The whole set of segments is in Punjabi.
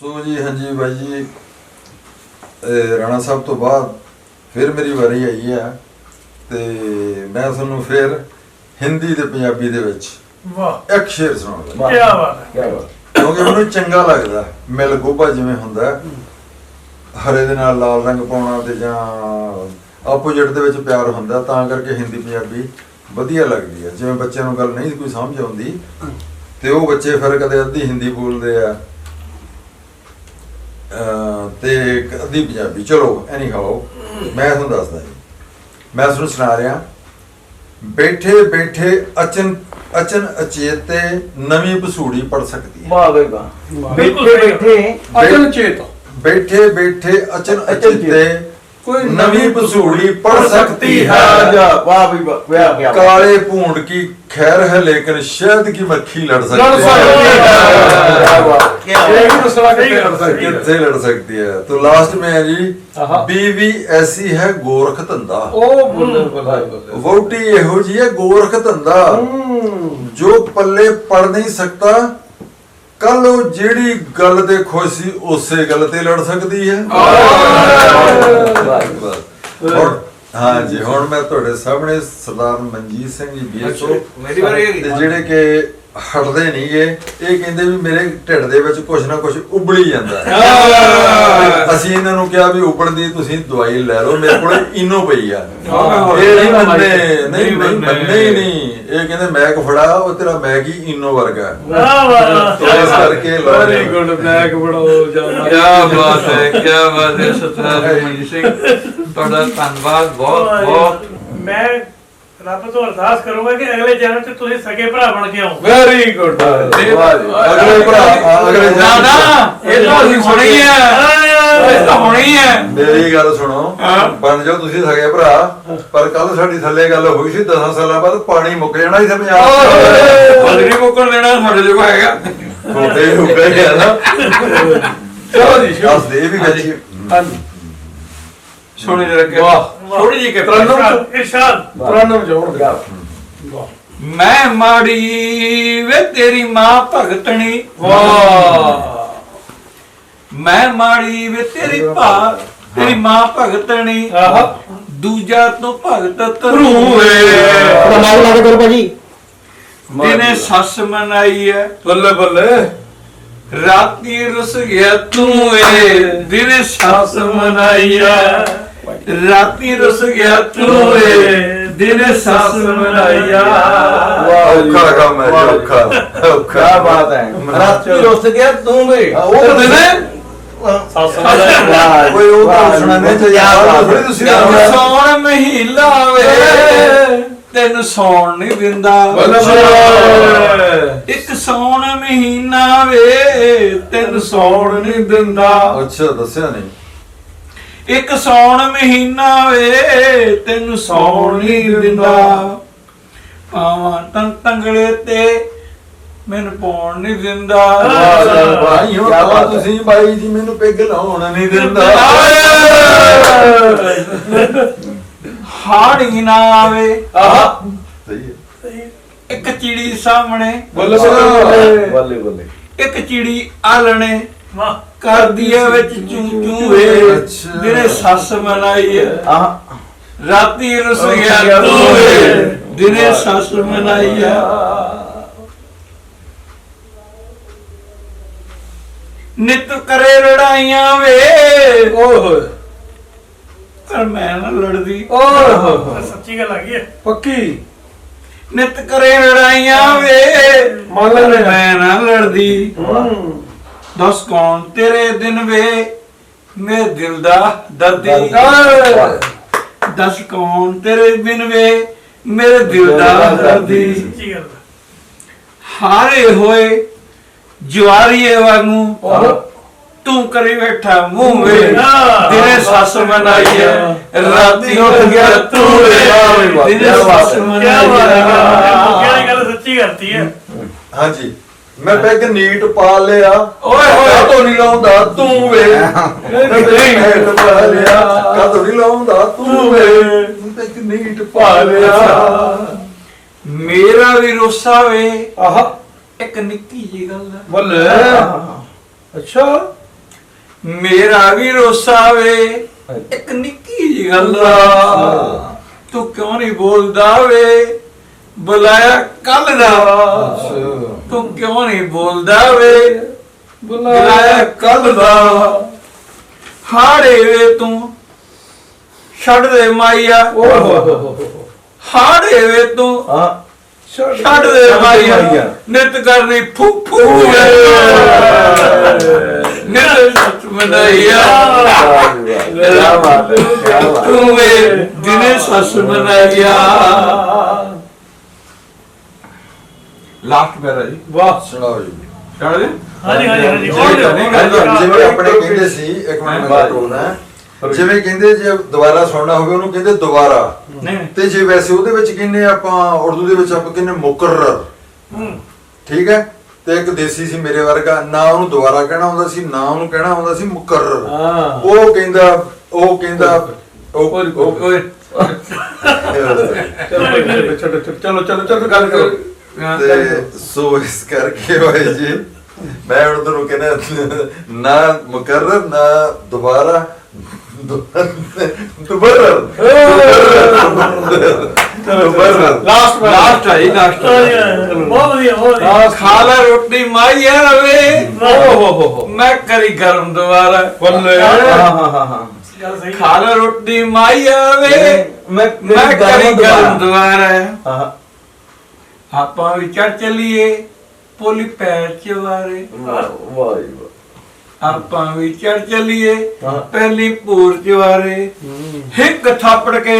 ਸੋ ਜੀ ਹਾਂਜੀ ਬਾਈ ਜੀ। ਰਾਣਾ ਸਾਹਿਬ ਤੋਂ ਬਾਅਦ ਫਿਰ ਮੇਰੀ ਵਾਰੀ ਆਈ ਹੈ ਤੇ ਮੈਂ ਤੁਹਾਨੂੰ ਫਿਰ ਹਿੰਦੀ ਤੇ ਪੰਜਾਬੀ ਦੇ ਵਿੱਚ ਵਾਹ। ਇੱਕ ਸ਼ੇਰ ਸੁਣਾਉਂਗਾ ਕੀ ਬਾਤ ਹੈ। ਕੀ ਬਾਤ। ਕਿਉਂਕਿ ਮੈਨੂੰ ਚੰਗਾ ਲੱਗਦਾ ਮਿਲ ਗੋਭਾ ਜਿਵੇਂ ਹੁੰਦਾ ਹੈ, ਹਰੇ ਦੇ ਨਾਲ ਲਾਲ ਰੰਗ ਪਾਉਣਾ ਤੇ ਜਾਂ ਆਪੋਜੀਟ ਦੇ ਵਿੱਚ ਪਿਆਰ ਹੁੰਦਾ ਤਾਂ ਕਰਕੇ ਹਿੰਦੀ ਪੰਜਾਬੀ ਵਧੀਆ ਲੱਗਦੀ ਹੈ। ਜਿਵੇਂ ਬੱਚਿਆਂ ਨੂੰ ਗੱਲ ਨਹੀਂ ਕੋਈ ਸਮਝ ਆਉਂਦੀ ਤੇ ਉਹ ਬੱਚੇ ਫਿਰ ਕਦੇ ਅੱਧੀ ਹਿੰਦੀ ਬੋਲਦੇ ਆ। ਤੇ ਇੱਕ ਅੱਧੀ ਪੰਜਾਬੀ। ਚਲੋ ਐਨੀ ਹਾਓ ਮੈਂ ਤੁਹਾਨੂੰ ਦੱਸਦਾ ਜੀ। ਮੈਂ ਤੁਹਾਨੂੰ ਸੁਣਾ ਰਿਹਾ। ਬੈਠੇ ਬੈਠੇ ਅਚਨ ਅਚਨ ਅਚੇਤੇ ਨਵੀਂ ਪਸੂੜੀ ਪੜ ਸਕਦੀ ਹੈ। ਵਾਹ ਬਈ ਵਾਹ। ਬਿਲਕੁਲ ਬੈਠੇ ਅਚਨ ਚੇਤ ਬੈਠੇ ਬੈਠੇ ਅਚਨ ਅਚਨ ਅਚੇਤੇ। ਕੋਈ ਨਵੀਂ ਪਸੂੜੀ ਪੜ ਸਕਤੀ ਹੈ। ਜਾ ਵਾਹ ਵੀ ਵਾਹ ਕਾਲੇ ਭੂੰਡ ਕੀ ਖੈਰ ਹੈ ਲੇਕਿਨ ਸ਼ਹਿਦ ਕੀ ਮੱਖੀ ਲੜ ਸਕਦੀ ਲੜ ਸਕਦੀ ਹੈ। ਤੋ ਲਾਸਟ ਮੇ ਹੈ ਜੀ ਬੀਵੀ ਐਸੀ ਹੈ ਗੋਰਖ ਧੰਦਾ। ਉਹ ਬੁੱਲੇ ਬੁੱਲੇ ਇਹੋ ਜੀ ਹੈ ਗੋਰਖ ਧੰਦਾ। ਜੋ ਪੱਲੇ ਪੜ ਨਹੀਂ ਸਕਦਾ ਕੱਲ ਉਹ ਜਿਹੜੀ ਗੱਲ ਤੇ ਖੁਸ਼ ਸੀ ਉਸੇ ਗੱਲ ਤੇ ਲੜ ਸਕਦੀ ਹੈ ਹਾਂ ਜੀ ਹੁਣ ਮੈਂ ਤੁਹਾਡੇ ਸਾਹਮਣੇ ਸਰਦਾਰ ਮਨਜੀਤ ਸਿੰਘ ਜੀ ਬੀਐਸਓ ਮੇਰੀ ਵਾਰੀ। ਤੇ ਜਿਹੜੇ ਕਿ ਹਟਦੇ ਨਹੀਂਗੇ ਇਹ ਕਹਿੰਦੇ ਵੀ ਮੇਰੇ ਢਿੱਡ ਦੇ ਵਿੱਚ ਕੁਝ ਨਾ ਕੁਝ ਉਬਲੀ ਜਾਂਦਾ ਹੈ। ਅਸੀਂ ਇਹਨਾਂ ਨੂੰ ਕਿਹਾ ਵੀ ਉਬਲਦੀ ਤੁਸੀਂ ਦਵਾਈ ਲੈ ਲਓ ਮੇਰੇ ਕੋਲ ਇਨੋ ਪਈ ਆ। ਇਹ ਨਹੀਂ ਨਹੀਂ ਮੰਨੇ ਮੰਨੇ। ਨਹੀਂ ਨਹੀਂ ਮੰਨੇ ਹੀ ਨਹੀਂ ਇਹ ਕਹਿੰਦੇ ਮੈਕ ਫੜਾ ਉਹ ਤੇਰਾ ਮੈਕ ਹੀ ਇਨੋ ਵਰਗਾ। ਵਾਹ ਵਾਹ ਇਸ ਕਰਕੇ ਵੈਰੀ ਗੁੱਡ ਬੈਕ ਬੜੋ ਜਾਨਾ ਕਿਆ ਬਾਤ ਹੈ ਕਿਆ ਬਾਤ ਹੈ ਸਤਨਾਮ ਮਨਜੀਤ ਸਿੰਘ। ਤੁਹਾਡਾ ਧੰਨਵਾਦ ਬਹੁਤ ਬਹੁਤ। ਮੈਂ ਰੱਬ ਤੋਂ ਅਰਦਾਸ ਕਰੂੰਗਾ ਕਿ ਅਗਲੇ ਜਨਮ 'ਚ ਤੁਸੀਂ ਸਕੇ ਭਰਾ ਬਣ ਕੇ ਆਓ। ਵੈਰੀ ਗੁੱਡ ਅਗਲੇ ਭਰਾ ਅਗਲੇ ਨਾ ਨਾ ਇਹ ਤਾਂ ਅਸੀਂ ਹੋਣੀ ਹੈ ਇਹ ਤਾਂ ਹੋਣੀ ਹੈ। ਮੇਰੀ ਗੱਲ ਸੁਣੋ। ਬਣ ਜਾਓ ਤੁਸੀਂ ਸਗੇ ਭਰਾ। ਪਰ ਕੱਲ ਸਾਡੀ ਥੱਲੇ ਗੱਲ ਹੋਈ ਸੀ 10 ਸਾਲਾਂ ਬਾਅਦ ਪਾਣੀ ਮੁੱਕ ਜਾਣਾ ਇੱਥੇ ਪੰਜਾਬ ਬਦਰੀ ਮੁੱਕਣ ਦੇਣਾ ਸਾਡੇ ਜੋ ਹੈਗਾ। ਛੋਟੇ ਹੋ ਗਏ ਆ ਨਾ। ਚਲੋ ਜੀ ਸ਼ੁਰੂ। ਦੱਸਦੇ ਵੀ ਗੱਜੀ ਸੋਹਣੀ ਜਰਾ ਕਿ ਵਾਹ। ਥੋੜੀ ਜਿਹੀ ਕਿ ਇਰਸ਼ਾਦ ਇਰਸ਼ਾਦ ਪ੍ਰਣਮ ਜੋੜ क्या ਮੈਂ ਮਾੜੀ ਵੇ ਤੇਰੀ ਮਾਂ ਭਗਤਣੀ। ਵਾਹ। ਮੈਂ ਮਾੜੀ ਵੇ ਤੇਰੀ ਭਾ ਤੇਰੀ ਮਾਂ ਭਗਤਣੀ। ਦੂਜਾ ਤੋਂ ਭਗਤ ਧਰੂਏ ਪਰਮਾਤਮਾ ਲਾ ਕੇ ਕਰੋ ਭਾਜੀ। ਦਿਨੇ ਸੱਸ ਮਨਾਈ ਐ। ਬੱਲੇ ਬੱਲੇ। ਰਾਤੀ ਰਸ ਗਿਆ ਤੂੰ ਏ ਦਿਨੇ ਸੱਸ ਮਨਾਈ ਐ। ਰਾਤੀ ਰਸ ਗਿਆ ਤੂੰ ਏ ਦਿਨੇ ਸੱਸ ਮਨਾਈਆ ਵਾਹ ਔਖਾ ਕੰਮ ਹੈ ਔਖਾ। ਔਖਾ। ਬਾਤ ਹੈ। ਰਾਤੀ ਰੁੱਸ ਗਿਆ ਤੂੰ ਵੀ ਉਹ ਦਿਨੇ वाह ਕੋਈ ਉਹ ਤਾਂ ਸੁਣਾਣੇ ਚਾਹੀਦਾ ਥੋੜੀ ਤੁਸੀਂ ਸੌਣ ਮਹੀਲਾ ਵੇ ਤੈਨੂੰ ਸੌਣ ਨਹੀਂ ਦਿੰਦਾ। ਇੱਕ ਸੌਣ ਮਹੀਨਾ ਵੇ, ਤੈਨੂੰ ਸੌਣ ਨਹੀਂ ਦਿੰਦਾ। ਅੱਛਾ ਦੱਸਿਆ ਨਹੀਂ ਇੱਕ ਸੌਣ ਮਹੀਨਾ ਵੇ ਤੈਨੂੰ ਸੌਣ ਨਹੀਂ ਦਿੰਦਾ ਪਾਵਾਂ ਤੰ ਤੇ ਮੈਨੂੰ ਪਾਉਣ ਨਹੀਂ ਦਿੰਦਾ। ਭਾਈਓ ਕਹਾਂ ਤੁਸੀਂ ਬਾਈ ਜੀ ਮੈਨੂੰ ਪੈਗ ਲਾਉਣ ਨਹੀਂ ਦਿੰਦਾ। ਹਾੜੀ ਨਾ ਆਵੇ। ਆਹ। ਸਹੀ ਹੈ। ਇੱਕ ਚਿੜੀ ਸਾਹਮਣੇ ਬੱਲੇ ਬੱਲੇ। ਬੱਲੇ ਇੱਕ ਚਿੜੀ ਆਲਣੇ ਕਰਦੀ ਐ ਵਿੱਚ ਚੂ ਚੂ ਵੇ ਜਿਹੜੇ ਸੱਸ ਮਨਾਈ ਐ ਆਹ। ਰਾਤੀ ਰਸੋਈਆ ਤੂੰ ਵੇ ਦਿਨੇ ਸੱਸ ਮਨਾਈ ਐ ਨਿਤ ਕਰੇ ਲੜਾਈਆਂ ਵੇ। ਓਏ ਹੋਏ। ਪਰ ਮੈਂ ਨਾ ਲੜਦੀ। ਓਏ ਹੋਏ ਸੱਚੀ ਗੱਲ ਆ। ਗਈ ਪੱਕੀ? ਨਿਤ ਕਰੇ ਲੜਾਈਆਂ ਵੇ। ਮੰਨ ਆ। ਮੈਂ ਨਾ ਲੜਦੀ। ਦੱਸ ਕੌਣ ਤੇਰੇ ਦਿਨ ਵੇ? ਮੇਰੇ ਦਿਲ ਦਾ ਦਰਦੀ ਦੱਸ ਕੌਣ ਤੇਰੇ ਬਿਨ ਵੇ? ਮੇਰੇ ਦਿਲ ਦਾ ਦਰਦੀ ਸੱਚੀ ਗੱਲ ਹੈ। ਹਾਰੇ ਹੋਏ ਜਵਾਰੀਏ ਵਾਂਗੂ ਤੂੰ ਕਰੀ ਬੈਠਾ ਮੂੰਹ ਵੇ। ਦਿਨੇ ਸੱਸ ਮਨਾਈਏ ਰਾਤੀ ਉੱਠ ਗਿਆ ਤੂੰ ਵੇ ਦਿਨੇ ਸੱਸ ਮਨਾਈਏ। ਕਿਹੜੀ ਗੱਲ ਸੱਚੀ ਕਰਤੀ ਹੈ। ਹਾਂਜੀ। ਮੈਂ ਪੈਗ ਨੀਟ ਪਾ ਲਿਆ। ਓਏ ਹੋਏ। ਕਾਤੋਂ ਨਹੀਂ ਲਾਉਂਦਾ ਤੂੰ ਵੇ। ਮੈਂ ਨੀਟ ਪਾ ਲਿਆ। ਕਾਤੋਂ ਨਹੀਂ ਲਾਉਂਦਾ ਤੂੰ ਵੇ। ਮੈਂ ਪੈਗ ਨੀਟ ਪਾ ਲਿਆ। ਮੇਰਾ ਵੀ ਰੋਸਾ ਵੇ। ਆਹਾ। ਇੱਕ ਨਿੱਕੀ ਜੀ ਗੱਲ ਹੈ ਬੱਲੇ। ਅੱਛਾ। ਮੇਰਾ ਵੀ ਰੋਸਾ ਵੇ। ਇੱਕ ਨਿੱਕੀ ਜਿਹੀ ਗੱਲ ਦਾ। ਤੂੰ ਕਿਉਂ ਨਹੀਂ ਬੋਲਦਾ ਵੇ? ਬੁਲਾਇਆ ਕੱਲ ਦਾ। ਤੂੰ ਕਿਉਂ ਨਹੀਂ ਬੋਲਦਾ ਵੇ? ਬੁਲਾਇਆ ਕੱਲ ਦਾ। ਹਾੜੇ ਵੇ ਤੂੰ। ਛੱਡ ਦੇ ਮਾਈਆ। ਹਾੜੇ ਵੇ ਤੂੰ। ਹਾਂ। ਛੱਡ ਦੇ ਮਾਈਆ ਨਿਤ ਕਰਨੀ ਫੂ ਫੂ ਨਿਤ ਸੱਚ ਮਨਾਈਆ ਕਿਆ ਬਾਤ ਹੈ ਕਿਆ ਬਾਤ ਹੈ। ਤੂੰ ਵੇ ਦਿਨੇ ਸੱਸ ਮਨਾਈਆ ਲਾਸਟ ਮੇਰਾ ਜੀ। ਵਾਹ। ਸੁਣਾਓ ਜੀ। ਛੱਡ ਦੇ ਹਾਂਜੀ ਹਾਂਜੀ ਹਾਂਜੀ। ਗੱਲ ਜਿਵੇਂ ਆਪਣੇ ਕਹਿੰਦੇ ਸੀ ਇੱਕ ਮਿੰਟ ਮੈਂ ਬਾਈ। ਜਿਵੇਂ ਕਹਿੰਦੇ ਜੇ ਦੁਬਾਰਾ ਸੁਣਨਾ ਹੋਵੇ ਉਹਨੂੰ ਕਹਿੰਦੇ ਦੁਬਾਰਾ। ਨਹੀਂ ਤੇ ਜੇ ਵੈਸੇ ਉਹਦੇ ਵਿੱਚ ਕਹਿੰਦੇ ਆਪਾਂ ਉਰਦੂ ਦੇ ਵਿੱਚ ਆਪਾਂ ਕਹਿੰਦੇ ਮੁਕਰਰ। ਹੂੰ। ਠੀਕ ਹੈ? ਤੇ ਇੱਕ ਦੇਸੀ ਸੀ ਮੇਰੇ ਵਰਗਾ ਨਾ ਉਹਨੂੰ ਦੁਬਾਰਾ ਕਹਿਣਾ ਹੁੰਦਾ ਸੀ ਨਾ ਉਹਨੂੰ ਕਹਿਣਾ ਹੁੰਦਾ ਸੀ ਮੁਕਰਰ। ਹਾਂ। ਉਹ ਕਹਿੰਦਾ ਉਹ ਕਹਿੰਦਾ ਉਹ ਓਏ ਚਲੋ ਚਲੋ ਚਲੋ ਗੱਲ ਕਰੋ। ਤੇ ਸੋ ਇਸ ਕਰਕੇ ਹੋਏ ਜੀ ਮੈਂ ਤੁਹਾਨੂੰ ਕਹਿੰਦਾ ਨਾ ਮੁਕਰਰ ਨਾ ਦੁਬਾਰਾ ਦੁਬਾਰਾ। ਦੁਬਾਰਾ ਲਾਸਟ ਮੈਂ ਲਾਸਟ ਆਈ ਲਾਸਟ ਬਹੁਤ ਵਧੀਆ ਬਹੁਤ ਵਧੀਆ। ਖਾ ਲੈ ਰੋਟੀ ਮਾਈਆ ਰਵੇ। ਓ ਹੋ ਮੈਂ ਕਰੀ ਗਰਮ ਦੁਬਾਰਾ। ਬੱਲੇ। ਹਾਂ ਹਾਂ ਹਾਂ ਹਾਂ ਗੱਲ ਸਹੀ ਖਾ ਲੈ ਰੋਟੀ ਮਾਈਆ ਵੇ ਮੈਂ ਮੈਂ ਕਰੀ ਗਰਮ ਦੁਬਾਰਾ। ਹਾਂ ਆਪਾਂ ਵੀ ਚੜ ਚੱਲੀਏ ਪੋਲੀ ਪੈਰ ਚ ਵਾਰੇ। ਵਾਹ। ਆਪਾਂ ਵੀ ਚੜ ਚੱਲੀਏ। ਪਹਿਲੀ ਪੂਰ ਚ ਵਾਰੇ ਹਿੱਕ ਥਾਪੜ ਕੇ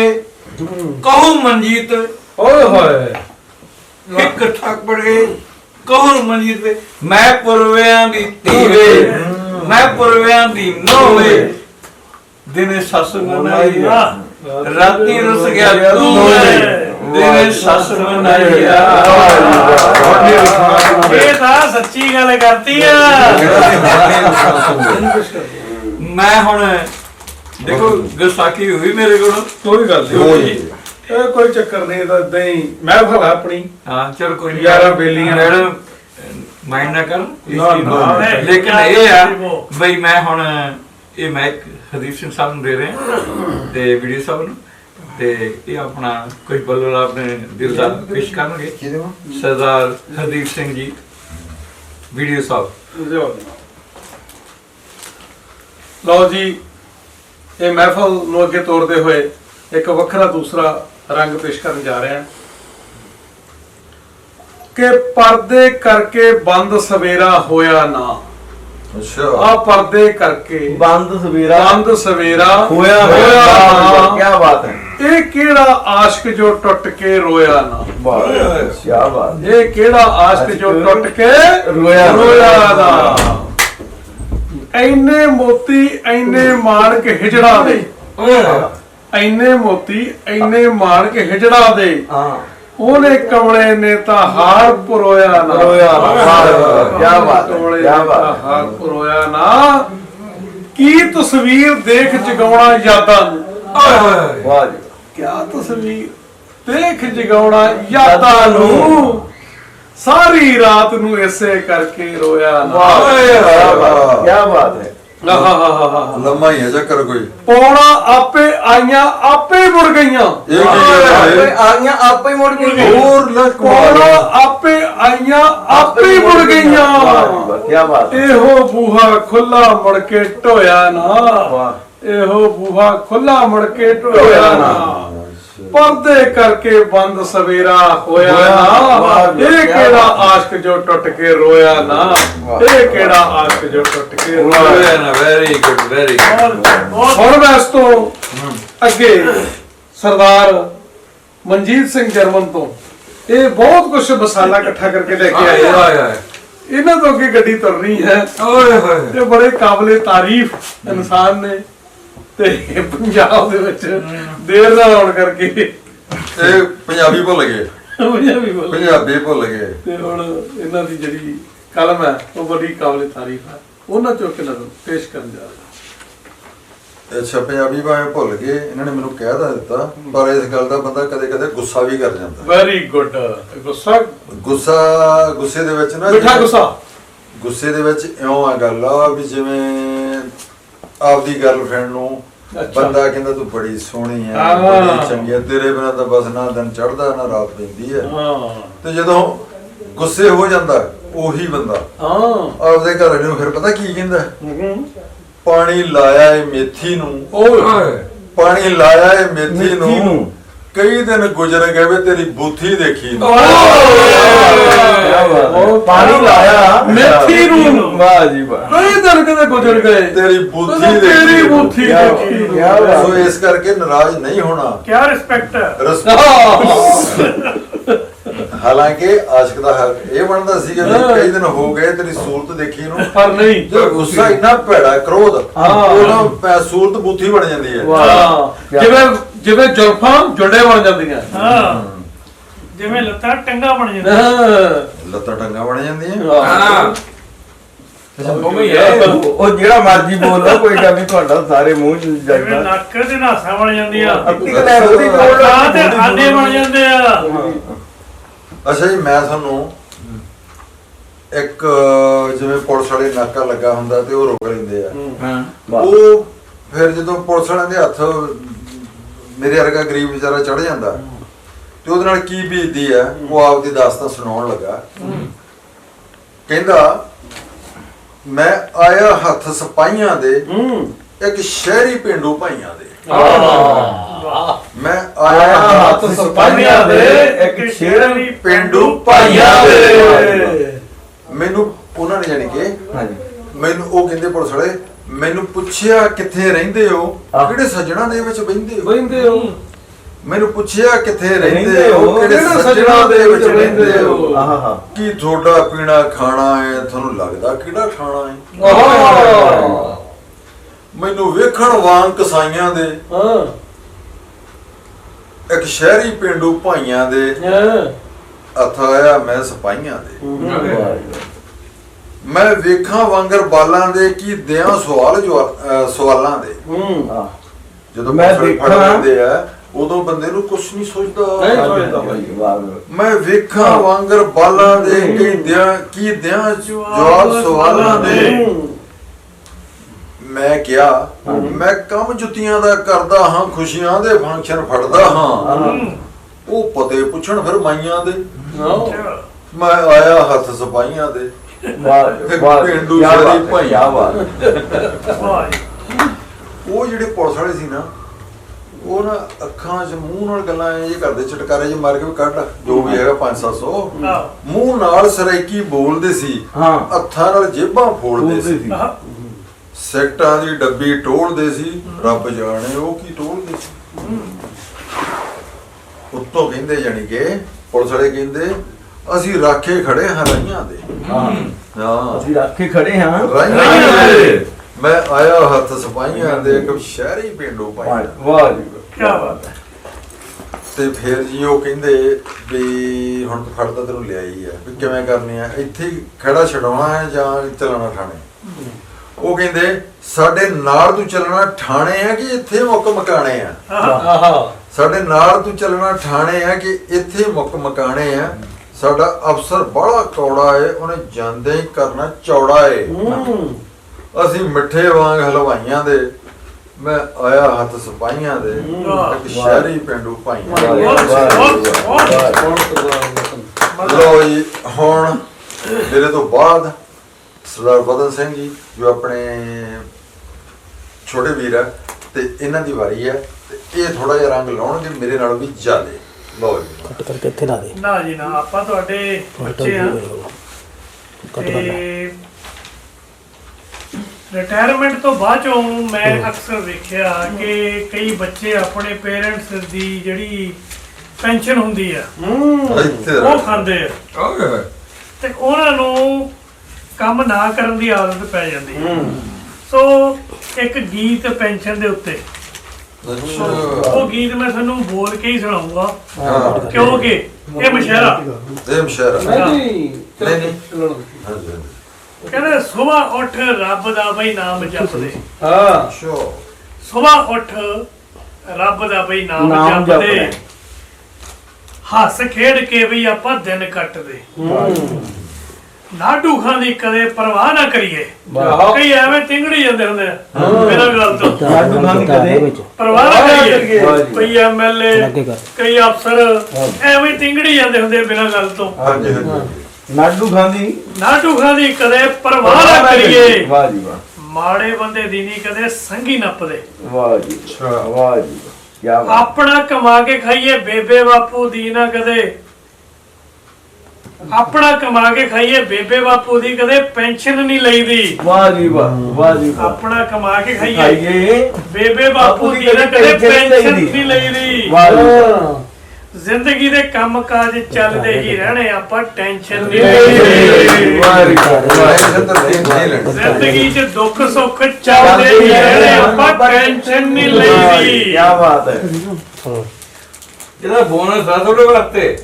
ਕਹੂ ਮਨਜੀਤ। ਓਏ ਹੋਏ। ਹਿੱਕ ਥਾਪੜ ਕੇ ਕਹੂ ਮਨਜੀਤ ਮੈਂ ਪੁਰਵਿਆਂ ਦੀ ਧੀ ਵੇ ਮੈਂ ਪੁਰਵਿਆਂ ਦੀ ਨੋਵੇ। ਦਿਨੇ ਸੱਸ ਮਨਾਈ ਰਾਤੀ ਰੁੱਸ ਗਿਆ ਤੂੰ। ਦਿਨੇ ਸੱਸ ਇਹ ਤਾਂ ਸੱਚੀ ਗੱਲ ਕਰਤੀ ਆ। ਮੈਂ ਹੁਣ ਦੇਖੋ ਗੁਸਾਖੀ ਹੋਈ ਮੇਰੇ ਕੋਲ। ਕੋਈ ਗੱਲ ਹੋ ਨਹੀਂ। ਜੀ ਇਹ ਕੋਈ ਚੱਕਰ ਨਹੀਂ ਤਾਂ ਇਦਾਂ ਹੀ। ਮੈਂ ਭਲਾ ਆਪਣੀ। ਹਾਂ ਚਲ ਕੋਈ ਨਹੀਂ। ਯਾਰਾਂ ਬੇਲੀਆਂ। ਮੈਡਮ ਮਾਈਂਡ ਨਾ ਕਰ। ਇਸ ਨਾ, ਚੀਜ਼ ਨੂੰ। ਨਾ, ਨਹੀਂ। ਲੇਕਿਨ ਇਹ ਆ ਬਈ ਮੈਂ ਹੁਣ ਇਹ ਮੈਂ ਹਰੀਪ ਸਿੰਘ ਸਾਹਿਬ ਨੂੰ ਦੇ ਰਿਹਾ। ਤੇ ਵੀਡੀਓ ਸਾਹਿਬ ਨੂੰ। ਤੇ ਇਹ ਆਪਣਾ ਕੁਝ ਬੋਲਣ ਆਪਣੇ ਦਿਲ ਦਾ ਪੇਸ਼ ਕਰਨਗੇ। ਸਰਦਾਰ ਹਰਦੀਪ ਸਿੰਘ ਜੀ ਵੀਡੀਓ ਸਾਹਿਬ। ਲਿਓ। ਲਓ ਜੀ ਇਹ ਮਹਿਫਲ ਨੂੰ ਅੱਗੇ ਤੋਰਦੇ ਹੋਏ ਇੱਕ ਵੱਖਰਾ ਦੂਸਰਾ ਰੰਗ ਪੇਸ਼ ਕਰਨ ਜਾ ਰਹੇ ਹਾਂ। ਕਿ ਪਰਦੇ ਕਰਕੇ ਬੰਦ ਸਵੇਰਾ ਹੋਇਆ ਨਾ। ਅੱਛਾ। ਆ ਪਰਦੇ ਕਰਕੇ ਬੰਦ ਸਵੇਰਾ। ਬੰਦ ਸਵੇਰਾ। ਹੋਇਆ ਹੋਇਆ। ਕੀ ਬਾਤ ਹੈ। ਇਹ ਕਿਹੜਾ ਆਸ਼ਕ ਜੋ ਟੁੱਟ ਕੇ ਰੋਇਆ ਨਾ। ਵਾਹ ਕੀ ਬਾਤ ਇਹ ਕਿਹੜਾ ਆਸ਼ਕ ਜੋ ਟੁੱਟ ਕੇ ਰੋਇਆ। ਰੋਇਆ ਨਾ। ਐਨੇ ਮੋਤੀ ਐਨੇ ਮਾਣਕ ਹਿਜੜਾ ਦੇ। ਐਨੇ ਮੋਤੀ ਐਨੇ ਮਾਣਕ ਹਿਜੜਾ ਦੇ। ਹਾਂ। ਉਹਨੇ ਕਮਲੇ ਨੇ ਤਾਂ ਹਾਰ ਪਰੋਇਆ ਨਾ। ਕਿਆ ਬਾਤ ਹੈ। ਹਾਰ ਪਰੋਇਆ ਨਾ। ਕੀ ਤਸਵੀਰ ਦੇਖ ਜਗਾਉਣਾ ਯਾਦਾਂ ਨੂੰ? ਵਾਹ ਜੀ। ਤਸਵੀਰ ਦੇਖ ਜਗਾਉਣਾ ਯਾਦਾਂ ਨੂੰ। ਸਾਰੀ ਰਾਤ ਨੂੰ ਐਸੇ ਕਰਕੇ ਰੋਇਆ ਨਾ। ਵਾਹ ਕੀ ਕੀ ਬਾਤ ਹੈ। ਆਹਾਹਾਹਾ। ਲੰਮਾ ਹੀ ਹੈ ਚੱਕਰ ਕੋਈ। ਪੌਣਾ ਆਪੇ ਆਈਆਂ ਆਪੇ ਮੁੜ ਗਈਆਂ। ਇਹ ਕੀ ਆਪੇ ਹੈ ਆਈਆਂ ਆਪੇ ਹੀ ਮੁੜ ਗਈ ਹੋਰ ਲੱਖ ਪੌਣਾ ਆਪੇ ਆਈਆਂ ਆਪੇ ਹੀ ਮੁੜ ਗਈਆਂ। ਕੀ ਬਾਤ ਇਹੋ ਬੂਹਾ ਖੁੱਲਾ ਮੁੜ ਕੇ ਢੋਇਆ ਨਾ। ਵਾਹ। ਇਹੋ ਬੂਹਾ ਖੁੱਲਾ ਮੁੜ ਕੇ ਢੋਇਆ ਨਾ। ਪਰਦੇ ਕਰਕੇ ਬੰਦ ਸਵੇਰਾ ਹੋਇਆ ਨਾ। ਇਹ ਕਿਹੜਾ। ਆਸ਼ਕ ਜੋ ਟੁੱਟ ਕੇ ਰੋਇਆ ਨਾ। ਇਹ ਕਿਹੜਾ ਆਸ਼ਕ ਜੋ ਟੁੱਟ ਕੇ ਰੋਇਆ ਨਾ? ਵੈਰੀ ਗੁੱਡ ਵੈਰੀ ਹੁਣ ਮੈਂ ਇਸ ਤੋਂ ਅੱਗੇ ਸਰਦਾਰ ਮਨਜੀਤ ਸਿੰਘ ਜਰਮਨ ਤੋਂ ਇਹ ਬਹੁਤ ਕੁਝ ਮਸਾਲਾ ਇਕੱਠਾ ਕਰਕੇ ਲੈ ਕੇ ਆਏ ਆ। ਇਹਨਾਂ ਤੋਂ ਅੱਗੇ ਗੱਡੀ ਤੁਰਨੀ ਹੈ ਓਏ ਹੋਏ। ਤੇ ਬੜੇ ਕਾਬਲੇ ਤਾਰੀਫ ਇਨਸਾਨ ਨੇ। ਤੇ ਪੰਜਾਬ ਦੇ ਵਿੱਚ ਦੇਰ ਨਾਲ ਆਉਣ ਕਰਕੇ ਇਹ ਪੰਜਾਬੀ ਭੁੱਲ ਗਏ। ਪੰਜਾਬੀ ਬੋਲ ਪੰਜਾਬੀ ਭੁੱਲ ਗਏ। ਤੇ ਹੁਣ ਇਹਨਾਂ ਦੀ ਜਿਹੜੀ ਕਲਮ ਹੈ ਉਹ ਬੜੀ ਕਾਬਲੇ ਤਾਰੀਫ ਹੈ। ਉਹਨਾਂ ਚੋਂ ਕਿ ਨਜ਼ਰ ਪੇਸ਼ ਕਰਨ ਜਾ ਰਿਹਾ। ਅੱਛਾ ਪੰਜਾਬੀ ਭਾਵੇਂ ਭੁੱਲ ਗਏ ਇਹਨਾਂ ਨੇ ਮੈਨੂੰ ਕਹਿ ਤਾਂ ਦਿੱਤਾ ਪਰ ਇਸ ਗੱਲ ਦਾ ਬੰਦਾ ਕਦੇ ਕਦੇ ਗੁੱਸਾ ਵੀ ਕਰ ਜਾਂਦਾ। ਵੈਰੀ ਗੁੱਡ ਗੁੱਸਾ? ਗੁੱਸਾ ਗੁੱਸੇ ਦੇ ਵਿੱਚ ਨਾ ਮਿੱਠਾ ਗੁੱਸਾ। ਗੁੱਸੇ ਦੇ ਵਿੱਚ ਇਉਂ ਆ ਗੱਲ ਆ ਵੀ ਜਿਵੇਂ ਆਪਦੀ ਗਰਲਫ੍ਰੈਂਡ ਨੂੰ। ਬੰਦਾ ਕਹਿੰਦਾ ਤੂੰ ਬੜੀ ਸੋਹਣੀ ਹੈ। ਬੜੀ ਚੰਗੀ ਹੈ ਤੇਰੇ ਬਿਨਾਂ ਤਾਂ ਬਸ ਨਾ ਦਿਨ ਚੜਦਾ ਨਾ ਰਾਤ ਪੈਂਦੀ ਹੈ ਹਾਂ। ਤੇ ਜਦੋਂ ਗੁੱਸੇ ਹੋ ਜਾਂਦਾ ਉਹੀ ਬੰਦਾ। ਹਾਂ। ਆਪਦੇ ਘਰ ਨੂੰ ਫਿਰ ਪਤਾ ਕੀ ਕਹਿੰਦਾ? ਪਾਣੀ ਲਾਇਆ ਏ ਮੇਥੀ ਨੂੰ। ਓਏ। ਪਾਣੀ ਲਾਇਆ ਏ ਮੇਥੀ ਨੂੰ। ਕਈ ਦਿਨ ਗੁਜ਼ਰ ਗਏ ਵੇ ਤੇਰੀ ਬੂਥੀ ਦੇਖੀ ਨੂੰ। ਕਿਆ ਬਾਤ ਹੈ। ਉਹ ਪਾਣੀ ਲਾਇਆ ਮੇਥੀ ਨੂੰ। ਵਾਹ ਜੀ ਵਾਹ। ਕਈ ਦਿਨ ਕਦੇ ਗੁਜ਼ਰ ਗਏ। ਤੇਰੀ ਬੂਥੀ ਤੇਰੀ ਦੇਖੀ ਨੂੰ। ਬੂਥੀ ਕਿਆ ਦੇਖੀ। ਨੂੰ। ਕਿਆ ਬਾਤ ਸੋ ਇਸ ਕਰਕੇ ਨਾਰਾਜ਼ ਨਹੀਂ ਹੋਣਾ। ਕਿਆ ਰਿਸਪੈਕਟ ਹਾਲਾਂਕਿ ਆਸ਼ਕ ਦਾ ਹੱਕ ਇਹ ਬਣਦਾ ਵੀ ਹਾਂ। ਕਈ ਦਿਨ ਹੋ ਗਏ ਤੇਰੀ ਸੂਰਤ ਦੇਖੀ ਨੂੰ। ਪਰ ਨਹੀਂ। ਗੁੱਸਾ ਇੰਨਾ ਭੈੜਾ ਕ੍ਰੋਧ ਪੈ- ਸੂਰਤ ਬੂਥੀ ਬਣ ਜਾਂਦੀ ਹੈ। ਹਾਂ। ਜਿਵੇਂ ਜਿਵੇਂ ਜਲਫਾਂ ਜੁੜੇ ਬਣ ਜਾਂਦੀਆਂ। ਹਾਂ। ਜਿਵੇਂ ਲੱਤਾਂ ਟੰਗਾ ਬਣ ਜਾਂਦੀਆਂ। ਹਾਂ। ਲੱਤਾਂ ਟੰਗਾ ਬਣ ਜਾਂਦੀਆਂ। ਹਾਂ। ਉਹ ਜਿਹੜਾ ਮਰਜ਼ੀ ਬੋਲ ਲਓ ਕੋਈ ਗੱਲ ਨਹੀਂ ਤੁਹਾਡਾ ਸਾਰੇ ਮੂੰਹ ਚ ਜਾਂਦਾ ਨੱਕ ਤੇ ਨਾਸਾਂ ਬਣ ਜਾਂਦੀਆਂ। ਅੱਤੀ ਕਲੇ ਉਹਦੀ ਤੋੜ ਤਾਂ ਤੇ ਆਨੇ ਬਣ ਜਾਂਦੇ ਆ। ਅੱਛਾ ਜੀ ਮੈਂ ਤੁਹਾਨੂੰ ਇੱਕ ਜਿਵੇਂ ਪੁਲਿਸ ਵਾਲੇ ਨਾਕਾ ਲੱਗਾ ਹੁੰਦਾ ਤੇ ਉਹ ਰੋਕ ਲੈਂਦੇ ਆ। ਹਾਂ। ਉਹ ਫਿਰ ਜਦੋਂ ਪੁਲਿਸ ਵਾਲਿਆਂ ਦੇ ਹੱਥ ਮੇਰੇ ਵਰਗਾ ਗਰੀਬ ਵਿਚਾਰਾ ਚੜ ਜਾਂਦਾ ਤੇ ਉਹਦੇ ਨਾਲ ਕੀ ਬੀਤਦੀ ਹੈ ਉਹ ਆਪਦੀ ਦਾਸਤਾਨ ਸੁਣਾਉਣ ਲੱਗਾ। ਕਹਿੰਦਾ ਮੈਂ ਆਇਆ ਹੱਥ ਸਿਪਾਹੀਆਂ ਦੇ ਇੱਕ ਸ਼ਹਿਰੀ ਪਿੰਡੂ ਭਾਈਆਂ ਦੇ। ਮੈਂ ਆਇਆ ਹੱਥ ਸਿਪਾਹੀਆਂ ਦੇ ਇੱਕ ਸ਼ੇਰ ਪਿੰਡੂ ਭਾਈਆਂ ਦੇ। ਮੈਨੂੰ ਉਹਨਾਂ ਨੇ ਜਾਣੀ ਕਿ ਹਾਂਜੀ। ਮੈਨੂੰ ਉਹ ਕਹਿੰਦੇ ਪੁਲਿਸ ਵਾਲੇ ਮੈਨੂੰ ਪੁੱਛਿਆ ਕਿੱਥੇ ਰਹਿੰਦੇ ਹੋ। ਕਿਹੜੇ ਸੱਜਣਾ ਦੇ ਵਿੱਚ ਬਹਿੰਦੇ ਹੋ? ਬੈਂਦੇ ਹੋ। ਮੈਨੂੰ ਪੁੱਛਿਆ ਕਿੱਥੇ ਰਹਿੰਦੇ ਹੋ? ਕਿਹੜੇ ਸੱਜਣਾ ਦੇ ਵਿੱਚ ਰਹਿੰਦੇ ਹੋ? ਆਹਾ ਹਾ। ਕੀ ਤੁਹਾਡਾ ਪੀਣਾ ਖਾਣਾ ਹੈ? ਤੁਹਾਨੂੰ ਲੱਗਦਾ ਕਿਹੜਾ ਖਾਣਾ ਹੈ? ਆਹ। ਮੈਨੂੰ ਵੇਖਣ ਵਾਂਗ ਕਸਾਈਆਂ ਦੇ। ਹਾਂ। ਇੱਕ ਸ਼ਹਿਰੀ ਪਿੰਡੂ ਭਾਈਆਂ ਦੇ ਹਾਂ। ਹੱਥ ਆਇਆ ਮੈਂ ਸਿਪਾਹੀਆਂ ਦੇ। ਮੈਂ ਵੇਖਾਂ ਵਾਂਗਰ ਬਾਲਾਂ ਦੇ ਕੀ ਦਿਆਂ ਸਵਾਲ ਸਵਾਲਾਂ ਦੇ। ਹੂੰ। ਜਦੋਂ ਮੈਂ ਲੈਂਦੇ ਆ ਉਦੋਂ ਬੰਦੇ ਨੂੰ ਕੁਝ ਨਹੀਂ ਨਹੀਂ ਸੋਚਦਾ। ਮੈਂ ਵੇਖਾਂ ਵਾਂਗਰ ਬਾਲਾਂ ਦੇ ਕੀ ਦਿਆਂ ਕੀ ਦਿਆਂ ਜਵਾਬ ਸਵਾਲਾਂ ਦੇ। ਮੈਂ ਕਿਹਾ ਮੈਂ ਕੰਮ ਜੁੱਤੀਆਂ ਦਾ ਕਰਦਾ ਹਾਂ ਖੁਸ਼ੀਆਂ ਦੇ ਫੰਕਸ਼ਨ ਫੜਦਾ ਹਾਂ। ਉਹ ਪਤੇ ਪੁੱਛਣ ਫਿਰ ਮਾਈਆਂ ਦੇ। ਮੈਂ ਆਇਆ ਹੱਥ ਸਪਾਈਆਂ ਦੇ। ਵਾਹ ਪੇਂਡੂ ਵਾਹ। ਉਹ ਜਿਹੜੇ ਪੁਲਿਸ ਵਾਲੇ ਸੀ ਨਾ ਉਹ ਨਾ ਅੱਖਾਂ 'ਚ ਮੂੰਹ ਨਾਲ ਗੱਲਾਂ ਐ ਜੇ ਕਰਦੇ ਚਟਕਾਰੇ 'ਚ ਮਾਰ ਕੇ ਵੀ ਕੱਢ ਜੋ ਵੀ ਹੈਗਾ 5-700 ਆਹ, ਮੂੰਹ ਨਾਲ ਸਰੈਕੀ ਬੋਲਦੇ ਸੀ। ਹਾਂ। ਹੱਥਾਂ ਨਾਲ ਜੇਬਾਂ ਫੋੜਦੇ ਸੀ। ਸੀ ਆਹ, ਸਿਗਟਾਂ ਦੀ ਡੱਬੀ ਟੋਲਦੇ ਸੀ ਰੱਬ ਜਾਣੇ ਉਹ ਕੀ ਟੋਲਦੇ ਸੀ? ਉੱਤੋਂ ਕਹਿੰਦੇ ਜਾਣੀ ਕਿ ਪੁਲਿਸ ਵਾਲੇ ਕਹਿੰਦੇ ਅਸੀਂ ਰਾਖੇ ਖੜੇ ਹਾਂ ਰਾਈਆਂ ਦੇ। ਹਾਂ। ਹਾਂ। ਅਸੀਂ ਰੱਖ ਕੇ ਖੜੇ ਹਾਂ ਰਾਈਆਂ ਦੇ। ਮੈਂ ਆਇਆ ਹੱਥ ਸਪਾਈਆਂ ਦੇ ਇੱਕ ਸ਼ਹਿਰੀ ਪਿੰਡੋਂ ਵਾਹ ਪਾਇਆ ਵਾਹ ਜੀ। ਕਿਆ ਬਾਤ ਹੈ। ਤੇ ਫਿਰ ਜੀ ਉਹ ਕਹਿੰਦੇ ਵੀ ਹੁਣ ਤੂੰ ਖੜਦਾ ਤੈਨੂੰ ਲਿਆਈ ਆ ਵੀ ਕਿਵੇਂ ਕਰਨੀ ਆ? ਇੱਥੇ ਖੜਾ ਛਡਾਉਣਾ ਹੈ ਜਾਂ ਚੱਲਣਾ ਥਾਣੇ? ਉਹ ਕਹਿੰਦੇ ਸਾਡੇ ਨਾਲ ਤੂੰ ਚੱਲਣਾ ਥਾਣੇ ਆ ਕਿ ਇੱਥੇ ਮੁੱਕ ਮਕਾਣੇ ਆ? ਆਹ, ਸਾਡੇ ਨਾਲ ਤੂੰ ਚੱਲਣਾ ਥਾਣੇ ਆ ਕਿ ਇੱਥੇ ਮੁੱਕ ਮਕਾਣੇ ਆ? ਸਾਡਾ ਅਫਸਰ ਬੜਾ ਕੌੜਾ ਏ ਉਹਨੇ ਜਾਂਦੇ ਹੀ ਕਰਨਾ ਚੌੜਾ ਏ। ਅਸੀਂ ਮਿੱਠੇ ਵਾਂਗ ਹਲਵਾਈਆਂ ਦੇ ਮੈਂ ਆਇਆ ਹੱਥ ਸਿਪਾਹੀਆਂ ਦੇ। ਇੱਕ ਸ਼ਹਿਰੀ ਪਿੰਡੂ ਭਾਈਆਂ ਲੋ ਜੀ ਹੁਣ ਮੇਰੇ ਤੋਂ ਬਾਅਦ ਸਰਦਾਰ ਬਦਨ ਸਿੰਘ ਜੀ ਜੋ ਆਪਣੇ ਛੋਟੇ ਵੀਰ ਹੈ ਤੇ ਇਹਨਾਂ ਦੀ ਵਾਰੀ ਹੈ ਤੇ ਇਹ ਥੋੜਾ ਜਿਹਾ ਰੰਗ ਲਾਉਣਗੇ ਮੇਰੇ ਨਾਲੋਂ ਵੀ ਜ਼ਿਆਦੇ ਲੋ ਜੀ। ਕੱਟ ਕਰਕੇ ਇੱਥੇ ਲਾ ਦੇ। ਨਾ ਜੀ ਨਾ ਆਪਾਂ ਤੁਹਾਡੇ ਬੱਚੇ ਆ। ਕੱਟ ਕਰ ਲੈ। ਰਿਟਾਇਰਮੈਂਟ ਤੋਂ ਬਾਅਦ ਚੋਂ ਮੈਂ ਅਕਸਰ ਵੇਖਿਆ ਕਿ ਕਈ ਬੱਚੇ ਆਪਣੇ ਪੇਰੈਂਟਸ ਦੀ ਜਿਹੜੀ ਪੈਨਸ਼ਨ ਹੁੰਦੀ ਆ ਉਹ। ਖਾਂਦੇ ਆ। ਤੇ ਉਹਨਾਂ ਨੂੰ ਕੰਮ ਨਾ ਕਰਨ ਦੀ ਆਦਤ ਪੈ ਜਾਂਦੀ ਹੈ। ਹੂੰ। ਸੋ ਇੱਕ ਗੀਤ ਪੈਨਸ਼ਨ ਦੇ ਉੱਤੇ। ਉਹ ਗੀਤ ਮੈਂ ਤੁਹਾਨੂੰ ਬੋਲ ਕੇ ਹੀ ਸੁਣਾਉਂਗਾ ਕਿਉਂਕਿ ਇਹ ਮਸ਼ਹਰਾ। ਇਹ ਮਸ਼ਹਰਾ। ਨਹੀਂ ਨਹੀਂ, ਕਹਿੰਦੇ ਸਵੇਰ ਉੱਠ ਰੱਬ ਦਾ ਬਈ ਨਾਮ ਜਪਦੇ। ਹਾਂ। ਅੱਛਾ। ਸਵੇਰ ਉੱਠ ਰੱਬ ਦਾ ਬਈ ਨਾਮ ਜਪਦੇ। ਹੱਸ ਖੇਡ ਕੇ ਵੀ ਆਪਾਂ ਦਿਨ ਕੱਟਦੇ। ਹੂੰ ਨਾਡੂ ਖਾਂ ਦੀ ਕਦੇ ਪਰਵਾਹ ਨਾ ਕਰੀਏ। ਕਈ ਐਵੇਂ ਤਿੰਗੜੀ ਜਾਂਦੇ ਹੁੰਦੇ ਆ ਬਿਨਾਂ ਗੱਲ ਤੋਂ। ਲਾਡੂ ਖਾਨ ਕਦੇ ਵਿੱਚ। ਪਰਵਾਹ ਨਾ ਕਰੀਏ। ਕਈ ਐਮਐਲਏ ਕਈ ਅਫਸਰ ਐਵੇਂ ਤਿੰਗੜੀ ਜਾਂਦੇ ਹੁੰਦੇ ਆ ਬਿਨਾਂ ਗੱਲ ਤੋਂ। ਹਾਂਜੀ ਹਾਂਜੀ। ਲਾਡੂ ਖਾਨ ਦੀ ਨਾਡੂ ਖਾਂ ਦੀ ਕਦੇ ਪਰਵਾਹ ਨਾ ਕਰੀਏ। ਵਾਹ ਜੀ ਵਾਹ। ਮਾੜੇ ਬੰਦੇ ਦੀ ਨਹੀਂ ਕਦੇ ਸੰਗੀ ਨੱਪਦੇ। ਵਾਹ ਜੀ ਅੱਛਾ। ਵਾਹ ਜੀ ਕੀ ਬਾਤ। ਆਪਣਾ ਕਮਾ ਕੇ ਖਾਈਏ ਬੇਬੇ ਬਾਪੂ ਦੀ ਨਾ ਕਦੇ ਆਪਣਾ ਕਮਾ ਕੇ ਖਾਈਏ ਬੇਬੇ ਬਾਪੂ ਦੀ ਕਦੇ ਪੈਨਸ਼ਨ ਨਹੀਂ ਲਈਦੀ। ਵਾਹ ਜੀ ਵਾਹ ਵਾਹ ਜੀ ਵਾਹ ਆਪਣਾ ਕਮਾ ਕੇ ਖਾਈਏ ਖਾਈਏ। ਬੇਬੇ ਬਾਪੂ ਦੀ ਨਾ ਕਦੇ ਪੈਨਸ਼ਨ ਨਹੀਂ ਲਈਦੀ। ਵਾਹ ਜੀ ਵਾਹ। ਜ਼ਿੰਦਗੀ ਦੇ ਕੰਮ ਕਾਜ ਚੱਲਦੇ ਹੀ ਰਹਿਣੇ ਆਪਾਂ ਟੈਨਸ਼ਨ ਨਹੀਂ ਵਾਹ ਲਈਦੀ ਜੀ ਵਾਹ ਨਹੀਂ ਲੈਣੀ ਜ਼ਿੰਦਗੀ 'ਚ ਦੁੱਖ ਸੁੱਖ ਚੱਲਦੇ ਹੀ ਰਹਿਣੇ ਆਪਾਂ ਟੈਨਸ਼ਨ ਨਹੀਂ ਲਈਦੀ। ਕੀ ਬਾਤ ਹੈ। ਜਿਹੜਾ ਬੋਨਸ ਆ ਤੁਹਾਡੇ ਵਾਸਤੇ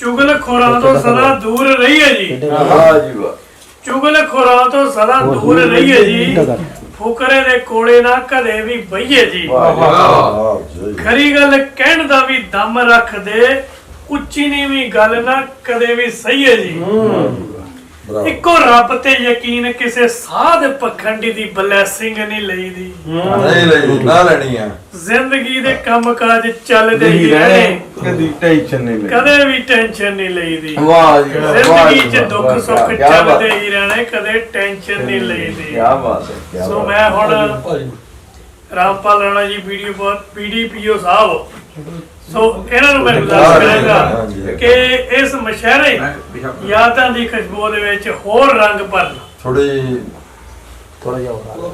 ਚੁਗਲ ਖੋਰਾਂ ਤੋਂ ਸਦਾ ਦੂਰ ਰਹੀਏ ਜੀ। ਵਾਹ ਜੀ ਵਾਹ। ਚੁਗਲ ਖੋਰਾਂ ਤੋਂ ਸਦਾ ਦੂਰ ਰਹੀਏ ਜੀ। ਫੁਕਰੇ ਦੇ ਕੋਲੇ ਨਾ ਕਦੇ ਵੀ ਬਈਏ ਜੀ। ਵਾਹ ਜੀ ਵਾਹ। ਵਾਹ ਜੀ ਖਰੀ ਗੱਲ ਕਹਿਣ ਦਾ ਵੀ ਦਮ ਰੱਖਦੇ ਉੱਚੀ ਨੀਵੀਂ ਗੱਲ ਨਾ ਕਦੇ ਵੀ ਸਹੀਏ ਜੀ। ਬਰਾਵੋ ਇੱਕੋ ਰੱਬ ਤੇ ਯਕੀਨ ਕਿਸੇ ਸਾਧ ਪਖੰਡੀ ਦੀ ਬਲੇਸਿੰਗ ਨਹੀਂ ਲਈਦੀ। ਨਹੀਂ ਲਈ ਨਾ ਲੈਣੀ ਆ। ਜ਼ਿੰਦਗੀ ਦੇ ਕੰਮ ਕਾਜ ਚੱਲਦੇ ਹੀ ਰਹਿਣੇ ਕਦੀ ਟੈਨਸ਼ਨ ਨਹੀਂ ਲੈ ਕਦੇ ਵੀ ਟੈਨਸ਼ਨ ਨਹੀਂ ਲਈਦੀ। ਵਾਹ ਜੀ ਵਾਹ, ਵਾਹ ਜੀ ਜ਼ਿੰਦਗੀ 'ਚ ਦੁੱਖ ਸੁੱਖ ਚੱਲਦੇ ਹੈ। ਰਹਿਣੇ ਕਦੇ ਟੈਨਸ਼ਨ ਨਹੀਂ ਕੀ ਲਈਦੀ। ਬਾਤ ਹੈ ਕੀ ਸੋ ਮੈਂ ਹੁਣ ਰਾਮਪਾਲ ਰਾਣਾ ਜੀ ਵੀਡੀਓ ਪੀਡੀਪੀਓ ਸਾਹਿਬ ਸੋ ਇਹਨਾਂ ਨੂੰ ਮੈਂ ਗੁਜ਼ਾਰਿਸ਼ ਕਰਾਂਗਾ। ਕਿ ਇਸ ਮਸ਼ਹਰੇ ਯਾਦਾਂ ਦੀ ਖੁਸ਼ਬੂ ਦੇ ਵਿੱਚ ਹੋਰ ਰੰਗ ਭਰਨ। ਥੋੜੀ ਥੋੜਾ ਜਿਹਾ ਹੋਰ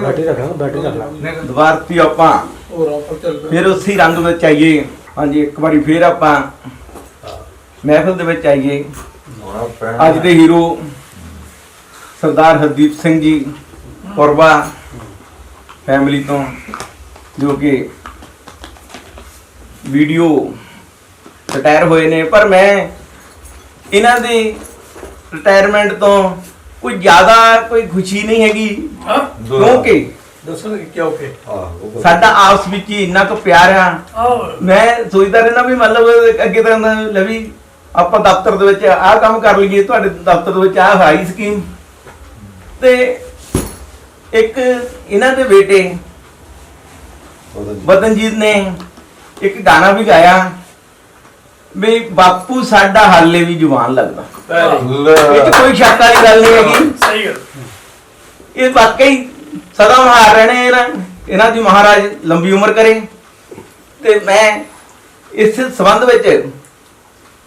ਬੈਟਰੀ ਰੱਖਣਾ ਬੈਟਰੀ ਰੱਖਣਾ ਦੁਬਾਰਤੀ ਆਪਾਂ। ਫਿਰ ਉਸੇ ਰੰਗ ਵਿੱਚ ਆਈਏ। ਹਾਂਜੀ ਇੱਕ ਵਾਰੀ ਫਿਰ ਆਪਾਂ ਮਹਿਫਲ ਦੇ ਵਿੱਚ ਆਈਏ। ਅੱਜ ਦੇ ਹੀਰੋ ਸਰਦਾਰ ਹਰਦੀਪ ਸਿੰਘ ਜੀ ਫੈਮਿਲੀ ਤੋਂ ਜੋ ਕਿ ਵੀਡੀਓ ਰਿਟਾਇਰ ਹੋਏ ਨੇ ਪਰ ਮੈਂ ਇਹਨਾਂ ਦੀ ਰਿਟਾਇਰਮੈਂਟ ਤੋਂ ਕੋਈ ਜ਼ਿਆਦਾ ਕੋਈ ਖੁਸ਼ੀ ਨਹੀਂ ਹੈਗੀ। ਹਾਂ? ਕਿਉਂਕਿ ਦੱਸਣਗੇ ਕਿਉਂ ਕਿ? ਸਾਡਾ ਆਪਸ ਵਿੱਚ ਹੀ ਇੰਨਾ ਕੁ ਪਿਆਰ ਆ। ਮੈਂ ਸੋਚਦਾ ਰਹਿਣਾ ਵੀ ਮਤਲਬ ਅੱਗੇ ਤਾਂ ਲਵੀ ਆਪਾਂ ਦਫ਼ਤਰ ਦੇ ਵਿੱਚ ਆਹ ਕੰਮ ਕਰ ਲਈਏ ਤੁਹਾਡੇ ਦਫ਼ਤਰ ਦੇ ਵਿੱਚ ਆਹ ਹਾਈ ਸਕੀਮ। ਤੇ ਇੱਕ ਇਹਨਾਂ ਦੇ ਬੇਟੇ ਵਤਨਜੀਤ ਨੇ ਇੱਕ ਗਾਣਾ ਵੀ ਗਾਇਆ ਵੀ ਬਾਪੂ ਸਾਡਾ ਹਾਲੇ ਵੀ ਜਵਾਨ ਲੱਗਦਾ। ਇਹ 'ਚ ਕੋਈ ਸ਼ੱਕ ਵਾਲੀ ਗੱਲ ਨਹੀਂ ਹੈਗੀ। ਸਹੀ ਗੱਲ। ਇਹ ਵਾਕਈ ਸਦਾ ਮਹਾਰ ਰਹਿਣੇ ਇਹਨਾਂ ਇਹਨਾਂ ਦੀ ਮਹਾਰਾਜ ਲੰਬੀ ਉਮਰ ਕਰੇ। ਤੇ ਮੈਂ ਇਸ ਸੰਬੰਧ ਵਿੱਚ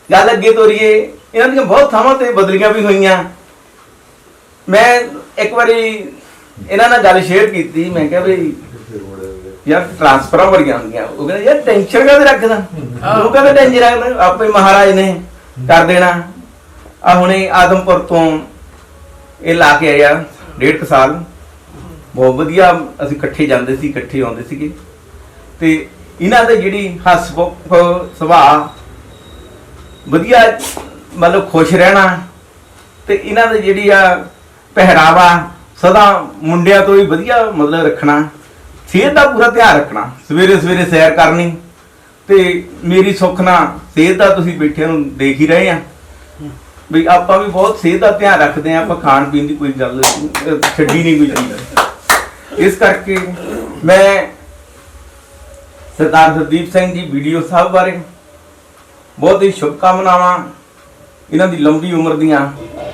ਗੱਲ ਅੱਗੇ ਤੋਰੀਏ ਇਹਨਾਂ ਦੀਆਂ ਬਹੁਤ ਥਾਵਾਂ ਤੇ ਬਦਲੀਆਂ ਵੀ ਹੋਈਆਂ। ਮੈਂ ਇੱਕ ਵਾਰੀ ਇਹਨਾਂ ਨਾਲ ਗੱਲ ਸ਼ੇਅਰ ਕੀਤੀ ਮੈਂ ਕਿਹਾ ਵੀ ਯਾਰ ਟ੍ਰਾਂਸਫਰਾਂ ਬੜੀਆਂ ਹੁੰਦੀਆਂ। ਉਹ ਕਹਿੰਦੇ ਯਾਰ ਟੈਨਸ਼ਨ ਕਾਹਦੇ ਰੱਖਦਾ? ਉਹ ਕਹਿੰਦੇ ਟੈਨਸ਼ਨ ਰੱਖਦਾ ਆਪੇ ਮਹਾਰਾਜ ਨੇ ਕਰ ਦੇਣਾ। ਆ ਹੁਣੇ ਆਦਮਪੁਰ ਤੋਂ ਇਹ ਲਾ ਕੇ ਆਇਆ ਡੇਢ ਕੁ ਸਾਲ। ਬਹੁਤ ਵਧੀਆ ਅਸੀਂ ਇਕੱਠੇ ਜਾਂਦੇ ਸੀ ਇਕੱਠੇ ਆਉਂਦੇ ਸੀਗੇ। ਤੇ ਇਹਨਾਂ ਦੇ ਜਿਹੜੀ ਹਸਮੁਖ ਸੁਭਾਅ ਵਧੀਆ ਮਤਲਬ ਖੁਸ਼ ਰਹਿਣਾ ਤੇ ਇਹਨਾਂ ਦੇ ਜਿਹੜੀ ਆ ਪਹਿਰਾਵਾ ਸਦਾ ਮੁੰਡਿਆਂ ਤੋਂ ਵੀ ਵਧੀਆ ਮਤਲਬ ਰੱਖਣਾ। ਸਿਹਤ ਦਾ ਪੂਰਾ ਧਿਆਨ ਰੱਖਣਾ। ਸਵੇਰੇ ਸਵੇਰੇ ਸੈਰ ਕਰਨੀ। ਤੇ ਮੇਰੀ ਸੁੱਖ ਨਾਲ ਸਿਹਤ ਦਾ ਤੁਸੀਂ ਬੈਠਿਆਂ ਨੂੰ ਦੇਖ ਹੀ ਰਹੇ ਆ। ਵੀ ਆਪਾਂ ਵੀ ਬਹੁਤ ਸਿਹਤ ਦਾ ਧਿਆਨ ਰੱਖਦੇ ਆ, ਆਪਾਂ ਖਾਣ ਪੀਣ ਦੀ ਕੋਈ ਗੱਲ ਛੱਡੀ ਨਹੀਂ ਕੋਈ ਚੀਜ਼। ਇਸ ਕਰਕੇ ਮੈਂ ਸਰਦਾਰ ਹਰਦੀਪ ਸਿੰਘ ਜੀ ਵੀਡੀਓ ਸਾਹਿਬ ਬਾਰੇ ਬਹੁਤ ਹੀ ਸ਼ੁਭ ਕਾਮਨਾਵਾਂ ਇਹਨਾਂ ਦੀ ਲੰਬੀ ਉਮਰ ਦੀਆਂ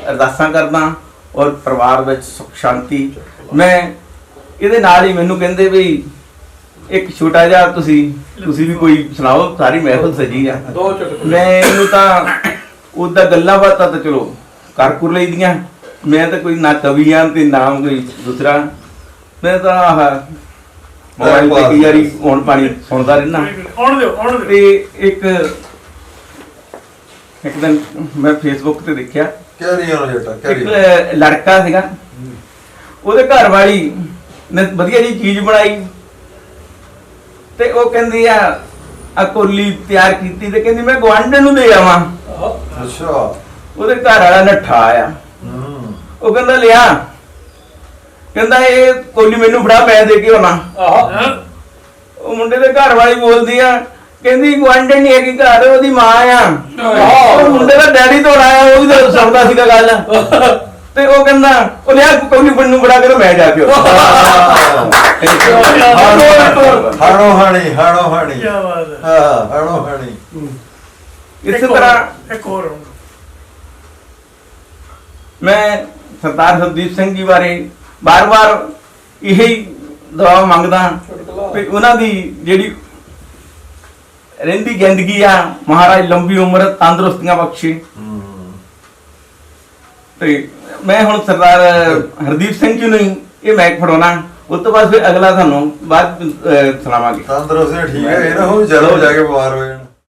ਅਰਦਾਸਾਂ ਕਰਦਾ ਔਰ ਪਰਿਵਾਰ ਵਿੱਚ ਸੁਖ ਸ਼ਾਂਤੀ ਮੈਂ ਇਹਦੇ ਨਾਲ ਹੀ ਮੈਨੂੰ ਕਹਿੰਦੇ ਵੀ ਇੱਕ ਛੋਟਾ ਜਿਹਾ ਤੁਸੀਂ ਤੁਸੀਂ ਵੀ ਕੋਈ ਸੁਣਾਓ ਸਾਰੀ ਮਹਿਫਲ ਸਜੀ ਆ। ਦੋ ਚੁਟਕਲੇ ਮੈਂ ਇਹਨੂੰ ਤਾਂ ਉਹਦਾ ਗੱਲਾਂ ਬਾਤਾਂ ਤਾਂ ਚਲੋ ਕਰ ਕੁਰ ਲਈਦੀਆਂ। ਮੈਂ ਤਾਂ ਕੋਈ ਨਾ ਕਵੀ ਆਂ ਤੇ ਨਾ ਕੋਈ ਦੂਸਰਾ। ਮੈਂ ਤਾਂ ਆਹ ਮੋਬਾਈਲ ਤੇ ਕਈ ਵਾਰੀ ਹੁਣ ਪਾਣੀ ਸੁਣਦਾ ਰਹਿਣਾ ਆਉਣ ਦਿਓ ਆਉਣ ਦਿਓ। ਤੇ ਇੱਕ ਇੱਕ ਦਿਨ ਮੈਂ ਫੇਸਬੁੱਕ ਤੇ ਦੇਖਿਆ। ਕੈਰੀ ਔਨ ਜਟਾ ਕੈਰੀ ਲੜਕਾ ਸੀਗਾ। ਉਹਦੇ ਘਰ ਵਾਲੀ ਨੇ ਵਧੀਆ ਜੀ ਚੀਜ਼ ਬਣਾਈ। ਤੇ ਉਹ ਕਹਿੰਦੀ ਆ ਆ ਕੋਲੀ ਤਿਆਰ ਕੀਤੀ ਤੇ ਕਹਿੰਦੀ ਮੈਂ ਗਵਾਂਢਣ ਨੂੰ ਦੇ ਆਵਾਂ। ਅੱਛਾ। ਉਹਦੇ ਘਰ ਵਾਲਾ ਨੱਠਾ ਆਇਆ। ਹੂੰ। ਉਹ ਕਹਿੰਦਾ ਲਿਆ। ਕਹਿੰਦਾ ਇਹ ਕੋਲੀ ਮੈਨੂੰ ਫੜਾ ਮੈਂ ਦੇ ਕੇ ਆਉਣਾ। ਹਾਂ? ਉਹ ਮੁੰਡੇ ਦੇ ਘਰ ਵਾਲੀ ਬੋਲਦੀ ਆ ਕਹਿੰਦੀ ਗਵਾਂਢਣ ਨਹੀਂ ਹੈਗੀ ਘਰ ਉਹਦੀ ਮਾਂ ਆ। ਉਹ ਮੁੰਡੇ ਦਾ ਡੈਡੀ ਤੋਂ ਆਇਆ ਉਹ ਵੀ ਤਾਂ ਸੁਣਦਾ ਸੀਗਾ ਗੱਲ। ਤੇ ਉਹ ਕਹਿੰਦਾ ਉਹ ਲਿਆ ਕੋਈ ਨਹੀਂ ਨੂੰ ਬੜਾ ਕਰੋ ਮੈਂ ਜਾ ਕੇ ਹਾਣੋ ਹਾਣੀ ਹਾਣੋ ਹਾਣੀ ਕੀ ਬਾਤ ਹੈ। ਹਾਂ ਹਾਣੋ ਹਾਣੀ ਇਸੇ ਇੱਕ ਹੋਰ- ਤਰ੍ਹਾਂ ਇੱਕ ਹੋਰ ਹੁਣ। ਮੈਂ ਸਰਦਾਰ ਹਰਦੀਪ ਸਿੰਘ ਜੀ ਬਾਰੇ ਬਾਰ-ਬਾਰ ਇਹੀ ਦੁਆ ਮੰਗਦਾ ਕਿ ਉਹਨਾਂ ਦੀ ਜਿਹੜੀ ਰਹਿੰਦੀ ਜ਼ਿੰਦਗੀ ਆ ਮਹਾਰਾਜ ਲੰਬੀ ਉਮਰ ਤੰਦਰੁਸਤੀਆਂ ਬਖਸ਼ੇ। ਹੂੰ। ਤੇ ਮੈਂ ਹੁਣ ਸਰਦਾਰ ਹਰਦੀਪ ਸਿੰਘ ਜੀ ਨੂੰ ਹੀ ਇਹ ਮੈਕ ਫੜਾਉਣਾ। ਉਸ ਤੋਂ ਬਾਅਦ ਫਿਰ ਅਗਲਾ ਤੁਹਾਨੂੰ ਬਾਅਦ ਅਹ, ਸੁਣਾਵਾਂਗੇ। ਤੰਦਰੁਸਤ ਠੀਕ ਹੈ ਇਹ ਨਾ ਹੋ ਜਲੋ ਜਾ ਕੇ ਬਿਮਾਰ ਹੋ ਜਾਣ।